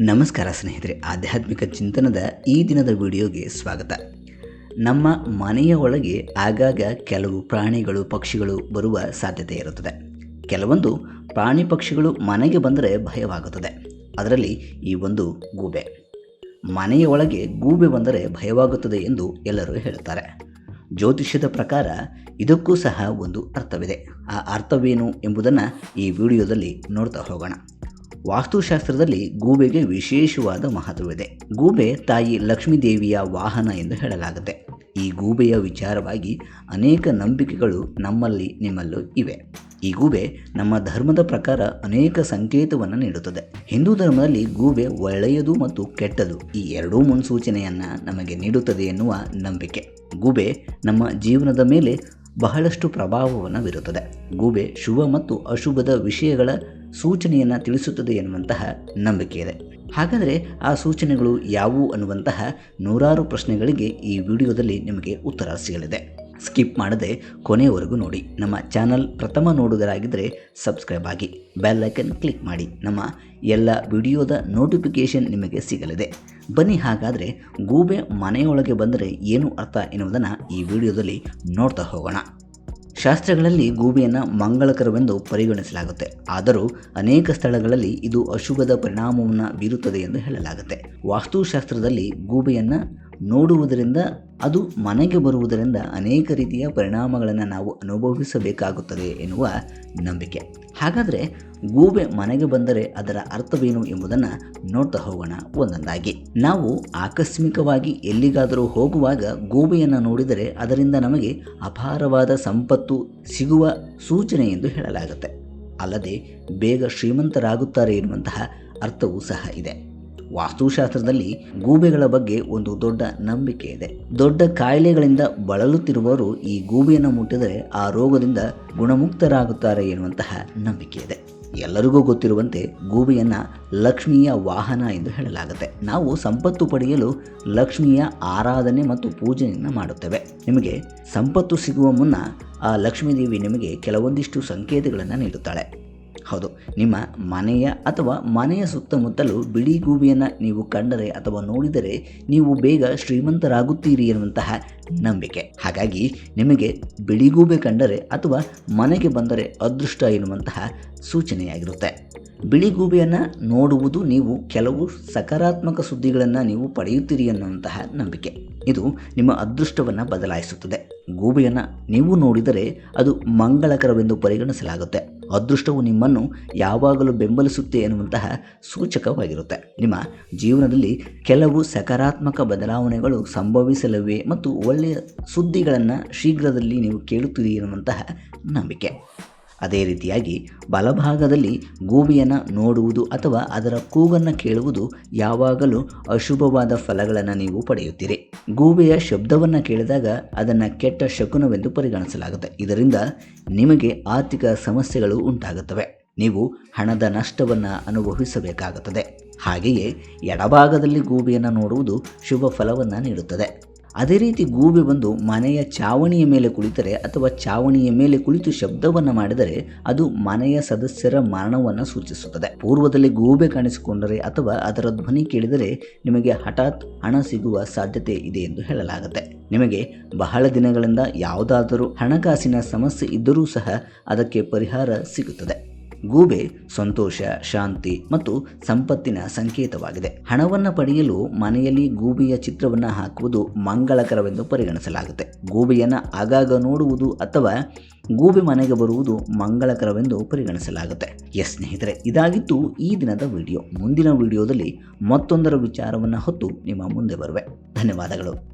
ನಮಸ್ಕಾರ ಸ್ನೇಹಿತರೆ, ಆಧ್ಯಾತ್ಮಿಕ ಚಿಂತನದ ಈ ದಿನದ ವಿಡಿಯೋಗೆ ಸ್ವಾಗತ. ನಮ್ಮ ಮನೆಯ ಒಳಗೆ ಆಗಾಗ ಕೆಲವು ಪ್ರಾಣಿಗಳು, ಪಕ್ಷಿಗಳು ಬರುವ ಸಾಧ್ಯತೆ ಇರುತ್ತದೆ. ಕೆಲವೊಂದು ಪ್ರಾಣಿ ಪಕ್ಷಿಗಳು ಮನೆಗೆ ಬಂದರೆ ಭಯವಾಗುತ್ತದೆ. ಅದರಲ್ಲಿ ಈ ಒಂದು ಗೂಬೆ. ಮನೆಯ ಒಳಗೆ ಗೂಬೆ ಬಂದರೆ ಭಯವಾಗುತ್ತದೆ ಎಂದು ಎಲ್ಲರೂ ಹೇಳುತ್ತಾರೆ ಜ್ಯೋತಿಷ್ಯದ ಪ್ರಕಾರ ಇದಕ್ಕೂ ಸಹ ಒಂದು ಅರ್ಥವಿದೆ. ಆ ಅರ್ಥವೇನು ಎಂಬುದನ್ನು ಈ ವಿಡಿಯೋದಲ್ಲಿ ನೋಡ್ತಾ ಹೋಗೋಣ. ವಾಸ್ತುಶಾಸ್ತ್ರದಲ್ಲಿ ಗೂಬೆಗೆ ವಿಶೇಷವಾದ ಮಹತ್ವವಿದೆ. ಗೂಬೆ ತಾಯಿ ಲಕ್ಷ್ಮೀದೇವಿಯ ವಾಹನ ಎಂದು ಹೇಳಲಾಗುತ್ತೆ. ಈ ಗೂಬೆಯ ವಿಚಾರವಾಗಿ ಅನೇಕ ನಂಬಿಕೆಗಳು ನಮ್ಮಲ್ಲಿ ನಿಮ್ಮಲ್ಲೂ ಇವೆ. ಈ ಗೂಬೆ ನಮ್ಮ ಧರ್ಮದ ಪ್ರಕಾರ ಅನೇಕ ಸಂಕೇತವನ್ನು ನೀಡುತ್ತದೆ. ಹಿಂದೂ ಧರ್ಮದಲ್ಲಿ ಗೂಬೆ ಒಳ್ಳೆಯದು ಮತ್ತು ಕೆಟ್ಟದು ಈ ಎರಡೂ ಮುನ್ಸೂಚನೆಯನ್ನು ನಮಗೆ ನೀಡುತ್ತದೆ ಎನ್ನುವ ನಂಬಿಕೆ. ಗೂಬೆ ನಮ್ಮ ಜೀವನದ ಮೇಲೆ ಬಹಳಷ್ಟು ಪ್ರಭಾವವನ್ನು ಬೀರುತ್ತದೆ. ಗೂಬೆ ಶುಭ ಮತ್ತು ಅಶುಭದ ವಿಷಯಗಳ ಸೂಚನೆಯನ್ನು ತಿಳಿಸುತ್ತದೆ ಎನ್ನುವಂತಹ ನಂಬಿಕೆ ಇದೆ. ಹಾಗಾದರೆ ಆ ಸೂಚನೆಗಳು ಯಾವುವು ಅನ್ನುವಂತಹ ನೂರಾರು ಪ್ರಶ್ನೆಗಳಿಗೆ ಈ ವಿಡಿಯೋದಲ್ಲಿ ನಿಮಗೆ ಉತ್ತರ ಸಿಗಲಿದೆ. ಸ್ಕಿಪ್ ಮಾಡದೆ ಕೊನೆಯವರೆಗೂ ನೋಡಿ. ನಮ್ಮ ಚಾನಲ್ ಪ್ರಥಮ ನೋಡುಗರಾಗಿದ್ದರೆ ಸಬ್ಸ್ಕ್ರೈಬ್ ಆಗಿ ಬೆಲ್ ಐಕನ್ ಕ್ಲಿಕ್ ಮಾಡಿ. ನಮ್ಮ ಎಲ್ಲ ವಿಡಿಯೋದ ನೋಟಿಫಿಕೇಷನ್ ನಿಮಗೆ ಸಿಗಲಿದೆ. ಬನ್ನಿ, ಹಾಗಾದರೆ ಗೂಬೆ ಮನೆಯೊಳಗೆ ಬಂದರೆ ಏನು ಅರ್ಥ ಎನ್ನುವುದನ್ನು ಈ ವಿಡಿಯೋದಲ್ಲಿ ನೋಡ್ತಾ ಹೋಗೋಣ. ಶಾಸ್ತ್ರಗಳಲ್ಲಿ ಗೂಬೆಯನ್ನು ಮಂಗಳಕರವೆಂದು ಪರಿಗಣಿಸಲಾಗುತ್ತೆ. ಆದರೂ ಅನೇಕ ಸ್ಥಳಗಳಲ್ಲಿ ಇದು ಅಶುಭದ ಪರಿಣಾಮವನ್ನು ಬೀರುತ್ತದೆ ಎಂದು ಹೇಳಲಾಗುತ್ತೆ. ವಾಸ್ತುಶಾಸ್ತ್ರದಲ್ಲಿ ಗೂಬೆಯನ್ನು ನೋಡುವುದರಿಂದ, ಅದು ಮನೆಗೆ ಬರುವುದರಿಂದ ಅನೇಕ ರೀತಿಯ ಪರಿಣಾಮಗಳನ್ನು ನಾವು ಅನುಭವಿಸಬೇಕಾಗುತ್ತದೆ ಎನ್ನುವ ನಂಬಿಕೆ. ಹಾಗಾದರೆ ಗೂಬೆ ಮನೆಗೆ ಬಂದರೆ ಅದರ ಅರ್ಥವೇನು ಎಂಬುದನ್ನು ನೋಡ್ತಾ ಹೋಗೋಣ ಒಂದೊಂದಾಗಿ. ನಾವು ಆಕಸ್ಮಿಕವಾಗಿ ಎಲ್ಲಿಗಾದರೂ ಹೋಗುವಾಗ ಗೂಬೆಯನ್ನು ನೋಡಿದರೆ ಅದರಿಂದ ನಮಗೆ ಅಪಾರವಾದ ಸಂಪತ್ತು ಸಿಗುವ ಸೂಚನೆ ಎಂದು ಹೇಳಲಾಗುತ್ತೆ. ಅಲ್ಲದೆ ಬೇಗ ಶ್ರೀಮಂತರಾಗುತ್ತಾರೆ ಎನ್ನುವಂತಹ ಅರ್ಥವೂ ಸಹ ಇದೆ. ವಾಸ್ತುಶಾಸ್ತ್ರದಲ್ಲಿ ಗೂಬೆಗಳ ಬಗ್ಗೆ ಒಂದು ದೊಡ್ಡ ನಂಬಿಕೆ ಇದೆ. ದೊಡ್ಡ ಕಾಯಿಲೆಗಳಿಂದ ಬಳಲುತ್ತಿರುವವರು ಈ ಗೂಬೆಯನ್ನು ಮುಟ್ಟಿದರೆ ಆ ರೋಗದಿಂದ ಗುಣಮುಕ್ತರಾಗುತ್ತಾರೆ ಎನ್ನುವಂತಹ ನಂಬಿಕೆ ಇದೆ. ಎಲ್ಲರಿಗೂ ಗೊತ್ತಿರುವಂತೆ ಗೂಬೆಯನ್ನ ಲಕ್ಷ್ಮಿಯ ವಾಹನ ಎಂದು ಹೇಳಲಾಗುತ್ತೆ. ನಾವು ಸಂಪತ್ತು ಪಡೆಯಲು ಲಕ್ಷ್ಮಿಯ ಆರಾಧನೆ ಮತ್ತು ಪೂಜೆಯನ್ನು ಮಾಡುತ್ತೇವೆ. ನಿಮಗೆ ಸಂಪತ್ತು ಸಿಗುವ ಮುನ್ನ ಆ ಲಕ್ಷ್ಮೀದೇವಿ ನಿಮಗೆ ಕೆಲವೊಂದಿಷ್ಟು ಸಂಕೇತಗಳನ್ನು ನೀಡುತ್ತಾಳೆ. ಹೌದು. ನಿಮ್ಮ ಮನೆಯ ಅಥವಾ ಮನೆಯ ಸುತ್ತಮುತ್ತಲು ಬಿಳಿ ಗೂಬಿಯನ್ನು ನೀವು ಕಂಡರೆ ಅಥವಾ ನೋಡಿದರೆ ನೀವು ಬೇಗ ಶ್ರೀಮಂತರಾಗುತ್ತೀರಿ ಎನ್ನುವಂತಹ ನಂಬಿಕೆ. ಹಾಗಾಗಿ ನಿಮಗೆ ಬಿಳಿಗೂಬೆ ಕಂಡರೆ ಅಥವಾ ಮನೆಗೆ ಬಂದರೆ ಅದೃಷ್ಟ ಎನ್ನುವಂತಹ ಸೂಚನೆಯಾಗಿರುತ್ತೆ. ಬಿಳಿಗೂಬೆಯನ್ನು ನೋಡುವುದು ನೀವು ಕೆಲವು ಸಕಾರಾತ್ಮಕ ಸುದ್ದಿಗಳನ್ನು ನೀವು ಪಡೆಯುತ್ತೀರಿ ಎನ್ನುವಂತಹ ನಂಬಿಕೆ. ಇದು ನಿಮ್ಮ ಅದೃಷ್ಟವನ್ನು ಬದಲಾಯಿಸುತ್ತದೆ. ಗೂಬೆಯನ್ನು ನೀವು ನೋಡಿದರೆ ಅದು ಮಂಗಳಕರವೆಂದು ಪರಿಗಣಿಸಲಾಗುತ್ತೆ. ಅದೃಷ್ಟವು ನಿಮ್ಮನ್ನು ಯಾವಾಗಲೂ ಬೆಂಬಲಿಸುತ್ತೆ ಎನ್ನುವಂತಹ ಸೂಚಕವಾಗಿರುತ್ತೆ. ನಿಮ್ಮ ಜೀವನದಲ್ಲಿ ಕೆಲವು ಸಕಾರಾತ್ಮಕ ಬದಲಾವಣೆಗಳು ಸಂಭವಿಸಲಿವೆ ಮತ್ತು ಒಳ್ಳೆಯ ಸುದ್ದಿಗಳನ್ನು ಶೀಘ್ರದಲ್ಲಿ ನೀವು ಕೇಳುತ್ತೀರಿ ಎನ್ನುವಂತಹ ನಂಬಿಕೆ. ಅದೇ ರೀತಿಯಾಗಿ ಬಲಭಾಗದಲ್ಲಿ ಗೂಬಿಯನ್ನು ನೋಡುವುದು ಅಥವಾ ಅದರ ಕೂಗನ್ನು ಕೇಳುವುದು ಯಾವಾಗಲೂ ಅಶುಭವಾದ ಫಲಗಳನ್ನು ನೀವು ಪಡೆಯುತ್ತೀರಿ. ಗೂಬೆಯ ಶಬ್ದವನ್ನು ಕೇಳಿದಾಗ ಅದನ್ನು ಕೆಟ್ಟ ಶಕುನವೆಂದು ಪರಿಗಣಿಸಲಾಗುತ್ತೆ. ಇದರಿಂದ ನಿಮಗೆ ಆರ್ಥಿಕ ಸಮಸ್ಯೆಗಳು ಉಂಟಾಗುತ್ತವೆ. ನೀವು ಹಣದ ನಷ್ಟವನ್ನು ಅನುಭವಿಸಬೇಕಾಗುತ್ತದೆ. ಹಾಗೆಯೇ ಎಡಭಾಗದಲ್ಲಿ ಗೂಬೆಯನ್ನು ನೋಡುವುದು ಶುಭ ಫಲವನ್ನು ನೀಡುತ್ತದೆ. ಅದೇ ರೀತಿ ಗೂಬೆ ಬಂದು ಮನೆಯ ಚಾವಣಿಯ ಮೇಲೆ ಕುಳಿತರೆ ಅಥವಾ ಚಾವಣಿಯ ಮೇಲೆ ಕುಳಿತು ಶಬ್ದವನ್ನು ಮಾಡಿದರೆ ಅದು ಮನೆಯ ಸದಸ್ಯರ ಮರಣವನ್ನು ಸೂಚಿಸುತ್ತದೆ. ಪೂರ್ವದಲ್ಲಿ ಗೂಬೆ ಕಾಣಿಸಿಕೊಂಡರೆ ಅಥವಾ ಅದರ ಧ್ವನಿ ಕೇಳಿದರೆ ನಿಮಗೆ ಹಠಾತ್ ಹಣ ಸಿಗುವ ಸಾಧ್ಯತೆ ಇದೆ ಎಂದು ಹೇಳಲಾಗುತ್ತೆ. ನಿಮಗೆ ಬಹಳ ದಿನಗಳಿಂದ ಯಾವುದಾದರೂ ಹಣಕಾಸಿನ ಸಮಸ್ಯೆ ಇದ್ದರೂ ಸಹ ಅದಕ್ಕೆ ಪರಿಹಾರ ಸಿಗುತ್ತದೆ. ಗೂಬೆ, ಸಂತೋಷ, ಶಾಂತಿ ಮತ್ತು ಸಂಪತ್ತಿನ ಸಂಕೇತವಾಗಿದೆ. ಹಣವನ್ನು ಪಡೆಯಲು ಮನೆಯಲ್ಲಿ ಗೂಬೆಯ ಚಿತ್ರವನ್ನು ಹಾಕುವುದು ಮಂಗಳಕರವೆಂದು ಪರಿಗಣಿಸಲಾಗುತ್ತೆ. ಗೂಬೆಯನ್ನು ಆಗಾಗ ನೋಡುವುದು ಅಥವಾ ಗೂಬೆ ಮನೆಗೆ ಬರುವುದು ಮಂಗಳಕರವೆಂದು ಪರಿಗಣಿಸಲಾಗುತ್ತೆ. ಎಸ್ ಸ್ನೇಹಿತರೆ, ಇದಾಗಿತ್ತು ಈ ದಿನದ ವಿಡಿಯೋ. ಮುಂದಿನ ವಿಡಿಯೋದಲ್ಲಿ ಮತ್ತೊಂದರ ವಿಚಾರವನ್ನು ಹೊತ್ತು ನಿಮ್ಮ ಮುಂದೆ ಬರುವೆ. ಧನ್ಯವಾದಗಳು.